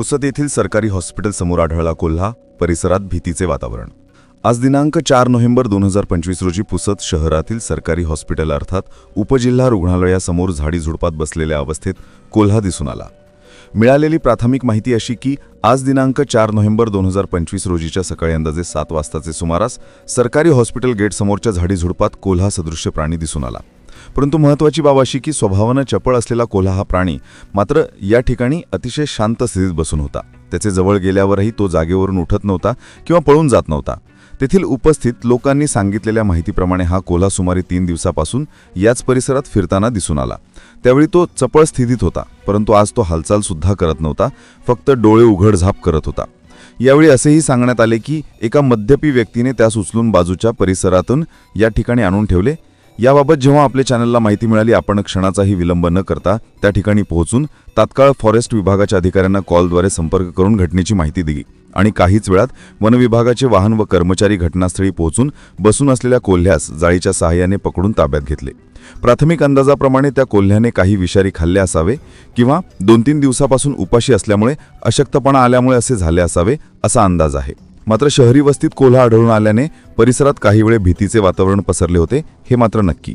पुसद येथील सरकारी हॉस्पिटल समोर आढळला कोल्हा परिसरात भीतीचे वातावरण. आज दिनांक चार नोव्हेंबर दोन हजार पंचवीस रोजी पुसद शहरातील सरकारी हॉस्पिटल अर्थात उपजिल्हा रुग्णालयासमोर झाडी झुडपात बसलेल्या अवस्थेत कोल्हा दिसून आला. मिळालेली प्राथमिक माहिती अशी की आज दिनांक चार नोव्हेंबर दोन हजार पंचवीस रोजीच्या सकाळी अंदाजे सात वाजताचे सुमारास सरकारी हॉस्पिटल गेटसमोरच्या झाडी झुडपात कोल्हा सदृश्य प्राणी दिसून आला. परंतु महत्त्वाची बाब अशी की स्वभावानं चपळ असलेला कोल्हा हा प्राणी मात्र या ठिकाणी अतिशय शांत स्थितीत बसून होता. त्याचे जवळ गेल्यावरही तो जागेवरून उठत नव्हता किंवा पळून जात नव्हता. तेथील उपस्थित लोकांनी सांगितलेल्या माहितीप्रमाणे हा कोल्हा सुमारे तीन दिवसापासून याच परिसरात फिरताना दिसून आला. त्यावेळी तो चपळ स्थितीत होता परंतु आज तो हालचाल सुद्धा करत नव्हता फक्त डोळे उघडझाप करत होता. यावेळी असेही सांगण्यात आले की एका मद्यपी व्यक्तीने त्यास उचलून बाजूच्या परिसरातून या ठिकाणी आणून ठेवले याबाबत जेव्हा आपल्या चॅनलला माहिती मिळाली आपण क्षणाचाही विलंब न करता त्या ठिकाणी पोहोचून तात्काळ फॉरेस्ट विभागाच्या अधिकाऱ्यांना कॉलद्वारे संपर्क करून घटनेची माहिती दिली. आणि काहीच वेळात वन विभागाचे वाहन व कर्मचारी घटनास्थळी पोहोचून बसून असलेल्या कोल्ह्यास जाळीच्या सहाय्याने पकडून ताब्यात घेतले. प्राथमिक अंदाजाप्रमाणे त्या कोल्ह्याने काही विषारी खाल्ले असावे किंवा दोन तीन दिवसापासून उपाशी असल्यामुळे अशक्तपणा आल्यामुळे असे झाले असावे असा अंदाज आहे. मात्र शहरी वस्तीत कोल्हा आढळून आल्याने परिसरात काही वेळे भीतीचे वातावरण पसरले होते हे मात्र नक्की.